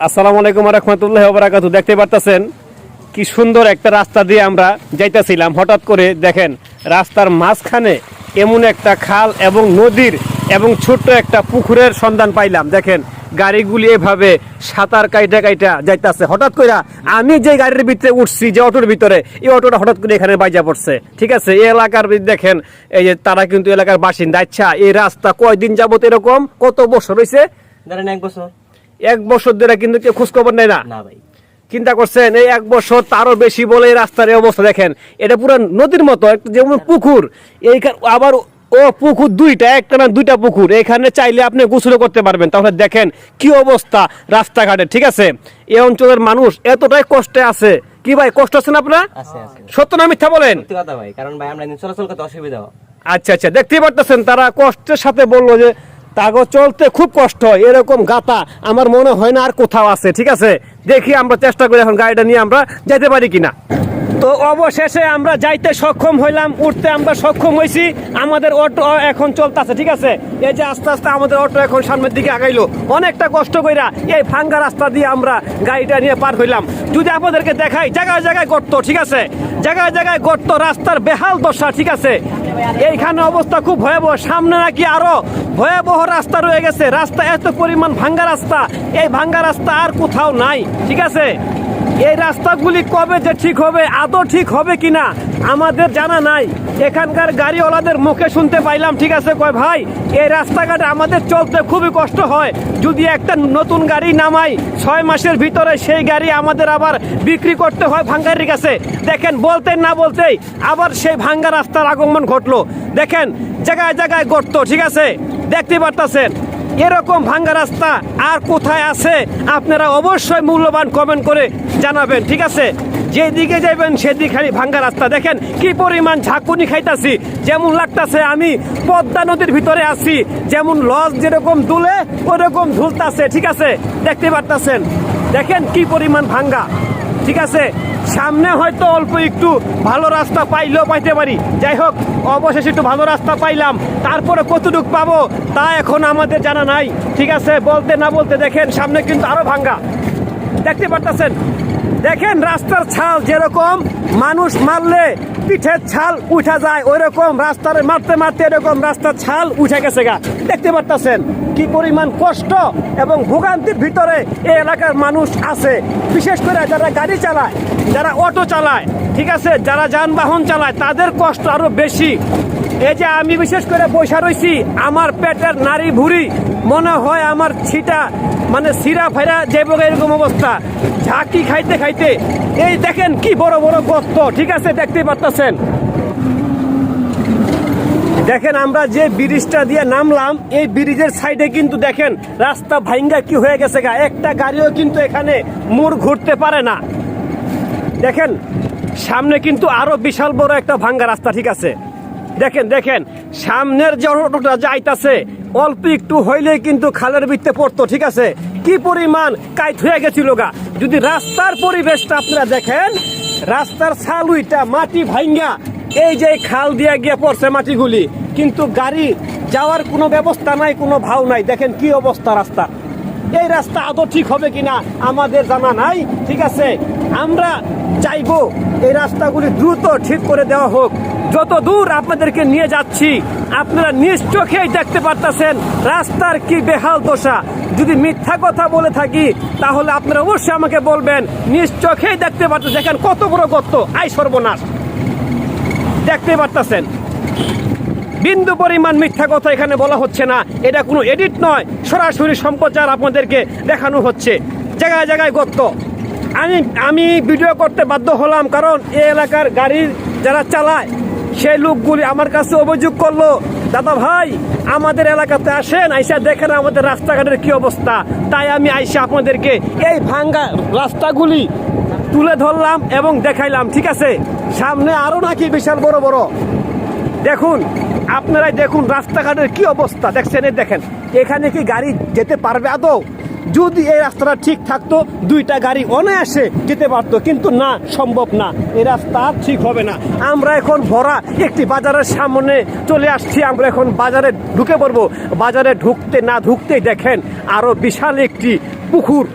আসসালামু আলাইকুম রহমতুল্লাহ বারাকাতু দেখতে পারতেছেন কি সুন্দর একটা রাস্তা দিয়ে আমরা যাইতেছিলাম। হঠাৎ করে দেখেন, রাস্তার মাঝখানে এমন একটা খাল এবং নদীর এবং ছোট্ট একটা পুকুরের সন্ধান পাইলাম। দেখেন, গাড়িগুলি এভাবে সাঁতার কাইটা কাইটা যাইতেছে। হঠাৎ করে আমি যে গাড়ির ভিতরে উঠছি, যে অটোর ভিতরে, এই অটোটা হঠাৎ করে এখানে বাইজা পড়ছে। ঠিক আছে? এই এলাকার দেখেন, এই যে তারা কিন্তু এলাকার বাসিন্দা। আচ্ছা এই রাস্তা কয়দিন যাবত এরকম? কত বছর হয়েছে এক বছর। এক বছর ধরে কিন্তু কেউ খোঁজখবর নেয় না। ভাই। চিন্তা করছেন এই এক বছর তারও বেশি বলে এই রাস্তার এই অবস্থা দেখেন। এটা পুরো নদীর মতো একটা যেমন পুকুর এইখানে আবার ও পুকুর দুইটা একটা না দুইটা পুকুর। এখানে চাইলে আপনি গোসল করতে পারবেন। তাহলে দেখেন কি অবস্থা রাস্তাঘাটে ঠিক আছে? এই অঞ্চলের মানুষ এতটাই কষ্টে আছে। কি ভাই কষ্ট আছেন আপনার? সত্য না মিথ্যা বলেন? কথা ভাই কারণ ভাই আমরা চলাচল করতে অসুবিধা। আচ্ছা আচ্ছা দেখতেই পারতেছেন তারা কষ্টের সাথে বলল যে তাগো চলতে খুব কষ্ট হয় এরকম গাতা আমার মনে হয় না আর কোথাও আছে, ঠিক আছে? দেখি আমরা চেষ্টা করি এখন গাড়িটা নিয়ে আমরা যেতে পারি কিনা। তো অবশেষে আমরা যাইতে সক্ষম হইলাম, উঠতে আমরা সক্ষম হয়েছি আমাদের অটো এখন চলতেছে, ঠিক আছে? এই যে আস্তে আস্তে আমাদের অটো এখন সামনের দিকে আগাইলো। অনেকটা কষ্ট কইরা এই ফাঙ্গা রাস্তা দিয়ে আমরা গাড়িটা নিয়ে পার হইলাম। যদি আপনাদেরকে দেখাই, জায়গায় জায়গায় গর্ত, ঠিক আছে? জায়গায় জায়গায় গর্ত, রাস্তার বেহাল দশা, ঠিক আছে? এইখানে অবস্থা খুব ভয়াবহ। সামনে নাকি আরও ভয়াবহ রাস্তা রয়ে গেছে। রাস্তা এত পরিমাণ ভাঙ্গা রাস্তা। এই ভাঙ্গা রাস্তা আর কোথাও নাই, ঠিক আছে? এই রাস্তাগুলি কবে যে ঠিক হবে, আদৌ ঠিক হবে কিনা, আমাদের জানা নাই। এখানকার গাড়িওয়ালাদের মুখে শুনতে পাইলাম, ঠিক আছে? কয়, ভাই, এই রাস্তাঘাটে আমাদের চলতে খুবই কষ্ট হয়। যদি একটা নতুন গাড়ি নামাই, ছয় মাসের ভিতরে সেই গাড়ি আমাদের আবার বিক্রি করতে হয় ভাঙ্গারির কাছে। দেখেন, বলতেন না বলতেই আবার সেই ভাঙ্গা রাস্তার আগমন ঘটলো। দেখেন, জায়গায় জায়গায় গর্ত, ঠিক আছে? দেখতে পারতাছেন? এরকম ভাঙ্গা রাস্তা আর কোথায় আছে আপনারা অবশ্যই মূল্যবান কমেন্ট করে জানাবেন, ঠিক আছে? যেদিকে যাবেন সেদিকে খালি ভাঙ্গা রাস্তা। দেখেন কি পরিমাণ ঝাঁকুনি খাইতাছি, যেমন লাগতাছে আমি পদ্মা নদীর ভিতরে আছি, যেমন লজ যেরকম দুলে, ওরকম ঝুলতাছে, ঠিক আছে? দেখতে পারতাছেন? দেখেন কি পরিমাণ ভাঙ্গা। ঠিক আছে? সামনে হয়তো অল্প একটু ভালো রাস্তা পাইলেও পাইতে পারি। যাই হোক, অবশেষে একটু ভালো রাস্তা পাইলাম। তারপরে কতটুক পাবো তা এখন আমাদের জানা নাই। ঠিক আছে? বলতে না বলতে দেখেন, সামনে কিন্তু আরও ভাঙ্গা। দেখতে পারতেছেন? দেখেন রাস্তার ছাল যেরকম, মানুষ মারলে পিঠের ছাল উঠা যায় ওই রকম রাস্তার মারতে মারতে এরকম রাস্তার ছাল উঠে গেছে গা। দেখতে পারতেছেন কি পরিমাণ কষ্ট এবং ভোগান্তির ভিতরে এই এলাকার মানুষ আছে। বিশেষ করে যারা গাড়ি চালায়, যারা অটো চালায়, ঠিক আছে? যারা যানবাহন চালায়, তাদের কষ্ট আরও বেশি। এই যে আমি বিশেষ করে বসে রয়েছি আমার পেটের নারী ভুড়ি, মনে হয় আমার ছিটা মানে সিরা ফেরা যাব এরকম অবস্থা। ঝাঁকি খাইতে খাইতে, এই দেখেন কি বড় বড় গর্ত ঠিক আছে দেখতে পারতেছেন? দেখেন, আমরা যে ব্রিজটা দিয়ে নামলাম, এই ব্রিজের সাইডে কিন্তু দেখেন, রাস্তা ভাইঙ্গা কি হয়ে গেছে গা। একটা গাড়িও কিন্তু এখানে মোড় ঘুরতে পারে না। দেখেন, সামনে কিন্তু আরও বিশাল বড় একটা ভাঙ্গা রাস্তা, ঠিক আছে? দেখেন দেখেন, সামনের যে অটোটা যাইতাছে, অল্প একটু হইলে কিন্তু খালের ভিত্তে পড়তো, ঠিক আছে? কি পরিমাণ কাইট হয়ে গেছিল গা। যদি রাস্তার পরিবেশটা আপনারা দেখেন, রাস্তার সালুইটা মাটি ভাঙ্গা এই যে খাল দিয়ে গিয়ে পড়ছে মাটিগুলি, কিন্তু গাড়ি যাওয়ার কোনো ব্যবস্থা নাই, কোনো ভাও নাই। দেখেন কি অবস্থা রাস্তা এই রাস্তা আদৌ ঠিক হবে কিনা আমাদের জানা নাই, ঠিক আছে? আমরা চাইব এই রাস্তাগুলি দ্রুত ঠিক করে দেওয়া হোক। যত দূর আপনাদেরকে নিয়ে যাচ্ছি, আপনারা নিজ চোখেই দেখতে পারতেছেন রাস্তার কি বেহাল দশা। যদি মিথ্যা কথা বলে থাকি, তাহলে আপনারা অবশ্যই আমাকে বলবেন, নিজ চোখেই দেখতে পারতেন দেখেন কত বড় গর্ত? আই সর্বনাশ। দেখতে পারতেছেন। বিন্দু পরিমাণ মিথ্যা কথা এখানে বলা হচ্ছে না। এটা কোনো এডিট নয়। সরাসরি সম্প্রচার আপনাদেরকে দেখানো হচ্ছে। জায়গায় জায়গায় গর্ত। আমি আমি ভিডিও করতে বাধ্য হলাম কারণ এই এলাকার গাড়ির যারা চালায় সেই লোকগুলি আমার কাছে অভিযোগ করল, দাদা ভাই, আমাদের এলাকাতে আসেন, আইসা দেখেন আমাদের রাস্তাঘাটের কি অবস্থা। তাই আমি আইসা আপনাদেরকে এই ভাঙ্গা রাস্তাগুলি তুলে ধরলাম এবং দেখাইলাম, ঠিক আছে? সামনে আরও নাকি বিশাল বড় বড়। দেখুন, আপনারাই দেখুন রাস্তাঘাটের কি অবস্থা। দেখছেন দেখেন, এখানে কি গাড়ি যেতে পারবে আদৌ? যদি এই রাস্তাটা ঠিক থাকতো, দুইটা গাড়ি অনায়াসে যেতে পারতো, কিন্তু না, সম্ভব না। এই রাস্তা ঠিক হবে না। আমরা এখন ভরা একটি বাজারের সামনে চলে আসছি। আমরা এখন বাজারে ঢুকে পড়ব। বাজারে ঢুকতে না ঢুকতেই দেখেন, আরও বিশাল একটি পুকুর।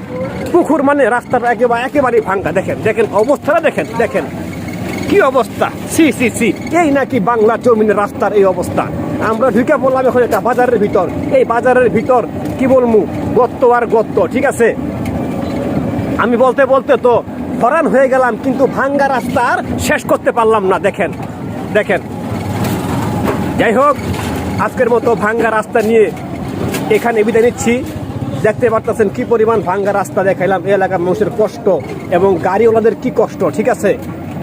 পুকুর মানে রাস্তাটা একেবারে একেবারেই ভাঙ্গা। দেখেন দেখেন অবস্থাটা, দেখেন দেখেন। কি অবস্থা? সি সি সি এই নাকি বাংলা জমিনের রাস্তার এই অবস্থা। আমরা ঢুকে পড়লাম এখন একটা বাজারের ভিতর। এই বাজারের ভিতর কি বলব গত্ত আর গত্ত, ঠিক আছে? আমি বলতে বলতে তো হরান হয়ে গেলাম, কিন্তু ভাঙ্গা রাস্তা আর শেষ করতে পারলাম না, দেখেন দেখেন। যাই হোক, আজকের মতো ভাঙ্গা রাস্তা নিয়ে এখানে বিদায় নিচ্ছি। দেখতে পারতেছেন কি পরিমাণ ভাঙ্গা রাস্তা দেখাইলাম এলাকার মানুষের কষ্ট এবং গাড়িওয়ালাদের কি কষ্ট, ঠিক আছে?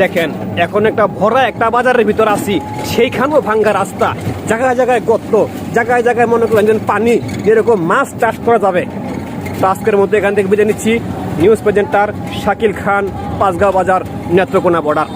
দেখেন, এখন একটা ভরা একটা বাজারের ভিতর আছি, সেইখানেও ভাঙ্গা রাস্তা। জায়গায় জায়গায় গর্ত, জায়গায় জায়গায় মনে করেন যেন পানি, যেরকম মাছ চাষ করা যাবে। তো আজকের মধ্যে এখান থেকে বিদায় নিচ্ছি। নিউজ প্রেজেন্টার শাকিল খান, পাঁচগাঁও বাজার, নেত্রকোনা বর্ডার।